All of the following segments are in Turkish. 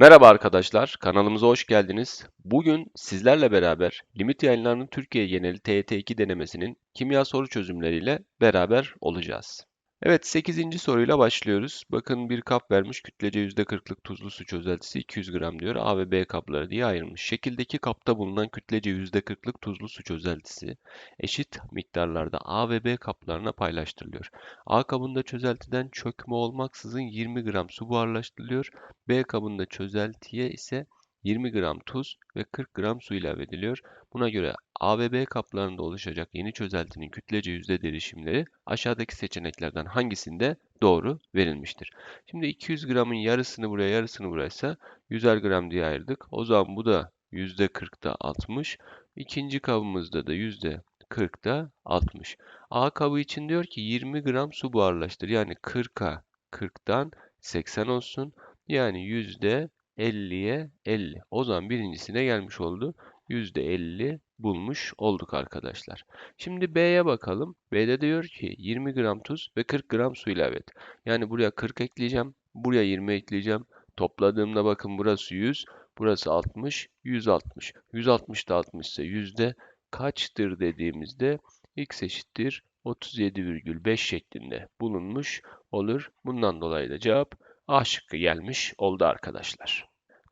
Merhaba arkadaşlar, kanalımıza hoş geldiniz. Bugün sizlerle beraber Limit Yayınları'nın Türkiye geneli TYT2 denemesinin kimya soru çözümleriyle beraber olacağız. Evet, 8. soruyla başlıyoruz. Bakın bir kap vermiş, kütlece %40'lık tuzlu su çözeltisi 200 gram diyor. A ve B kapları diye ayrılmış. Şekildeki kapta bulunan kütlece %40'lık tuzlu su çözeltisi eşit miktarlarda A ve B kaplarına paylaştırılıyor. A kabında çözeltiden çökme olmaksızın 20 gram su buharlaştırılıyor. B kabında çözeltiye ise 20 gram tuz ve 40 gram su ilave ediliyor. Buna göre A ve B kaplarında oluşacak yeni çözeltinin kütlece yüzde derişimleri aşağıdaki seçeneklerden hangisinde doğru verilmiştir? Şimdi 200 gramın yarısını buraya yarısını buraya ise 100'er gram diye ayırdık. O zaman bu da yüzde 40'da 60. İkinci kabımızda da yüzde 40'da 60. A kabı için diyor ki 20 gram su buharlaştır. Yani 40'a 40'dan 80 olsun. Yani yüzde 50'ye 50. O zaman birincisine gelmiş oldu. %50 bulmuş olduk arkadaşlar. Şimdi B'ye bakalım. B'de diyor ki 20 gram tuz ve 40 gram su ilave et. Yani buraya 40 ekleyeceğim. Buraya 20 ekleyeceğim. Topladığımda bakın burası 100. Burası 60. 160. 160 da 60 ise yüzde kaçtır dediğimizde x eşittir 37,5 şeklinde bulunmuş olur. Bundan dolayı da cevap A şıkkı gelmiş oldu arkadaşlar.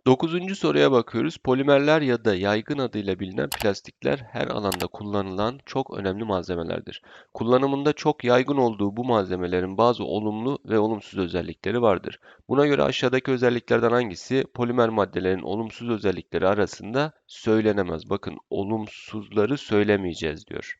Dokuzuncu soruya bakıyoruz. Polimerler ya da yaygın adıyla bilinen plastikler her alanda kullanılan çok önemli malzemelerdir. Kullanımında çok yaygın olduğu bu malzemelerin bazı olumlu ve olumsuz özellikleri vardır. Buna göre aşağıdaki özelliklerden hangisi polimer maddelerin olumsuz özellikleri arasında söylenemez? Bakın olumsuzları söylemeyeceğiz diyor.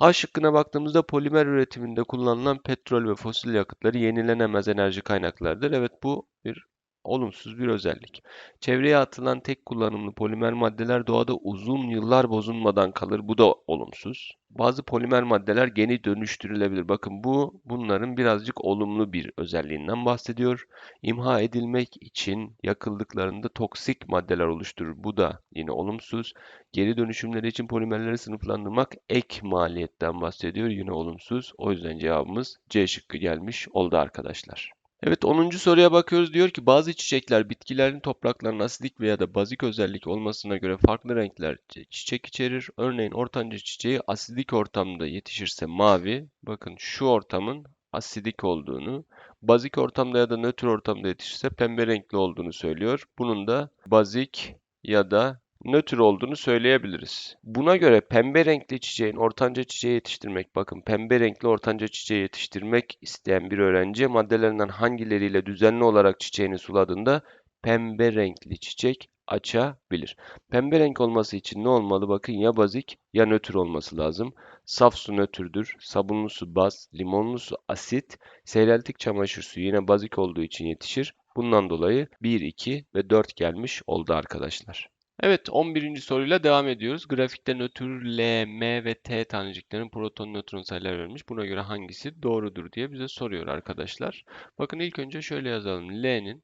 A şıkkına baktığımızda polimer üretiminde kullanılan petrol ve fosil yakıtları yenilenemez enerji kaynaklarıdır. Evet bu bir olumsuz bir özellik. Çevreye atılan tek kullanımlı polimer maddeler doğada uzun yıllar bozulmadan kalır. Bu da olumsuz. Bazı polimer maddeler geri dönüştürülebilir. Bakın bu bunların birazcık olumlu bir özelliğinden bahsediyor. İmha edilmek için yakıldıklarında toksik maddeler oluşturur. Bu da yine olumsuz. Geri dönüşümleri için polimerleri sınıflandırmak ek maliyetten bahsediyor. Yine olumsuz. O yüzden cevabımız C şıkkı gelmiş oldu arkadaşlar. Evet 10. soruya bakıyoruz. Diyor ki bazı çiçekler bitkilerin topraklarının asidik veya da bazik özellik olmasına göre farklı renkler çiçek içerir. Örneğin ortanca çiçeği asidik ortamda yetişirse mavi. Bakın şu ortamın asidik olduğunu, bazik ortamda ya da nötr ortamda yetişirse pembe renkli olduğunu söylüyor. Bunun da bazik ya da nötr olduğunu söyleyebiliriz. Buna göre pembe renkli çiçeğin ortanca çiçeği yetiştirmek, bakın pembe renkli ortanca çiçeği yetiştirmek isteyen bir öğrenci maddelerinden hangileriyle düzenli olarak çiçeğini suladığında pembe renkli çiçek açabilir. Pembe renk olması için ne olmalı? Bakın ya bazik ya nötr olması lazım. Saf su nötrdür. Sabunlu su baz, limonlu su asit, seyreltik çamaşır suyu yine bazik olduğu için yetişir. Bundan dolayı 1, 2 ve 4 gelmiş oldu arkadaşlar. Evet 11. soruyla devam ediyoruz. Grafikte nötr L, M ve T taneciklerin proton nötron sayıları verilmiş. Buna göre hangisi doğrudur diye bize soruyor arkadaşlar. Bakın ilk önce şöyle yazalım. L'nin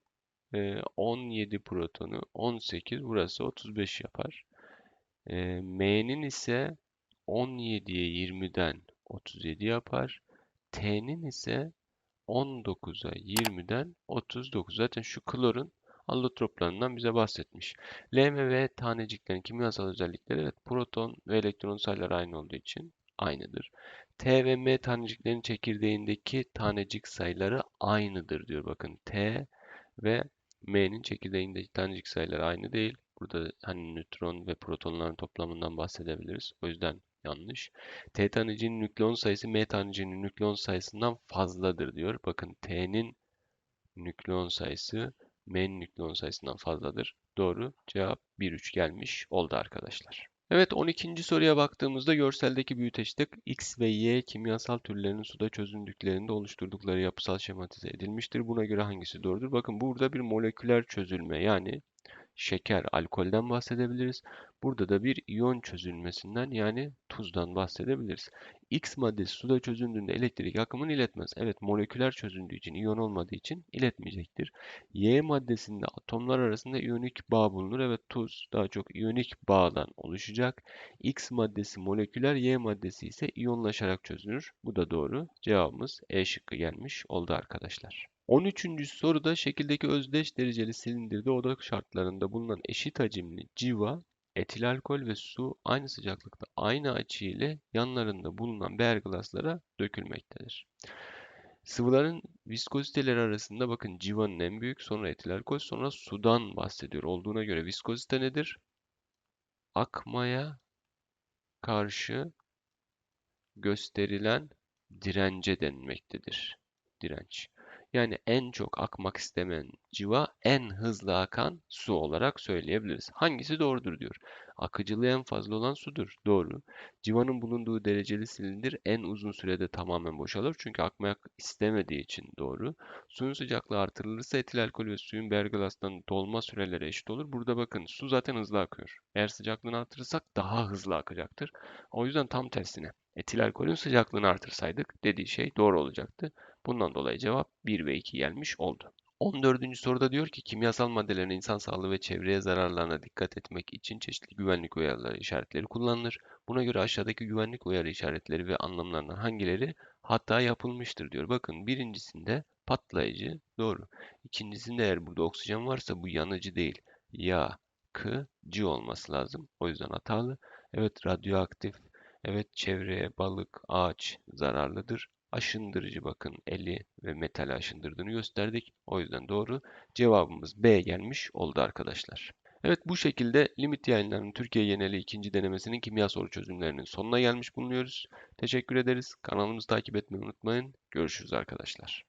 17 protonu 18 burası 35 yapar. M'nin ise 17'ye 20'den 37 yapar. T'nin ise 19'a 20'den 39. Zaten şu klorun allotroplarından bize bahsetmiş. L ve taneciklerin kimyasal özellikleri evet proton ve elektron sayıları aynı olduğu için aynıdır. T ve M taneciklerin çekirdeğindeki tanecik sayıları aynıdır diyor. Bakın T ve M'nin çekirdeğindeki tanecik sayıları aynı değil. Burada hani nötron ve protonların toplamından bahsedebiliriz. O yüzden yanlış. T tanecinin nükleon sayısı M tanecinin nükleon sayısından fazladır diyor. Bakın T'nin nükleon sayısı M'nin nükleon sayısından fazladır. Doğru cevap 1, 3 gelmiş oldu arkadaşlar. Evet 12. soruya baktığımızda görseldeki büyüteçte X ve Y kimyasal türlerinin suda çözündüklerinde oluşturdukları yapısal şematize edilmiştir. Buna göre hangisi doğrudur? Bakın burada bir moleküler çözülme yani şeker, alkolden bahsedebiliriz. Burada da bir iyon çözülmesinden yani tuzdan bahsedebiliriz. X maddesi suda çözündüğünde elektrik akımını iletmez. Evet moleküler çözündüğü için, iyon olmadığı için iletmeyecektir. Y maddesinde atomlar arasında iyonik bağ bulunur. Evet tuz daha çok iyonik bağdan oluşacak. X maddesi moleküler, Y maddesi ise iyonlaşarak çözünür. Bu da doğru. Cevabımız E şıkkı gelmiş oldu arkadaşlar. 13. soruda şekildeki özdeş dereceli silindirde oda şartlarında bulunan eşit hacimli civa, etil alkol ve su aynı sıcaklıkta aynı açı ile yanlarında bulunan birer glaslara dökülmektedir. Sıvıların viskoziteleri arasında bakın civanın en büyük, sonra etil alkol, sonra sudan bahsediyor. Olduğuna göre viskozite nedir? Akmaya karşı gösterilen dirence denmektedir. Direnç. Yani en çok akmak istemeyen civa en hızlı akan su olarak söyleyebiliriz. Hangisi doğrudur diyor. Akıcılığı en fazla olan sudur. Doğru. Civanın bulunduğu dereceli silindir en uzun sürede tamamen boşalır. Çünkü akmak istemediği için doğru. Suyun sıcaklığı artırılırsa etil alkol ve suyun berglastan dolma süreleri eşit olur. Burada bakın su zaten hızlı akıyor. Eğer sıcaklığını artırırsak daha hızlı akacaktır. O yüzden tam tersine etil alkolün sıcaklığını artırsaydık dediği şey doğru olacaktı. Bundan dolayı cevap 1 ve 2 gelmiş oldu. 14. soruda diyor ki kimyasal maddelerin insan sağlığı ve çevreye zararlarına dikkat etmek için çeşitli güvenlik uyarıları işaretleri kullanılır. Buna göre aşağıdaki güvenlik uyarı işaretleri ve anlamlarından hangileri hata yapılmıştır diyor. Bakın birincisinde patlayıcı doğru. İkincisinde eğer burada oksijen varsa bu yanıcı değil. Yakıcı olması lazım. O yüzden hatalı. Evet radyoaktif. Evet çevreye balık, ağaç zararlıdır aşındırıcı bakın eli ve metal aşındırdığını gösterdik. O yüzden doğru. Cevabımız B gelmiş oldu arkadaşlar. Evet bu şekilde limit yayınlarının Türkiye geneli ikinci denemesinin kimya soru çözümlerinin sonuna gelmiş bulunuyoruz. Teşekkür ederiz. Kanalımızı takip etmeyi unutmayın. Görüşürüz arkadaşlar.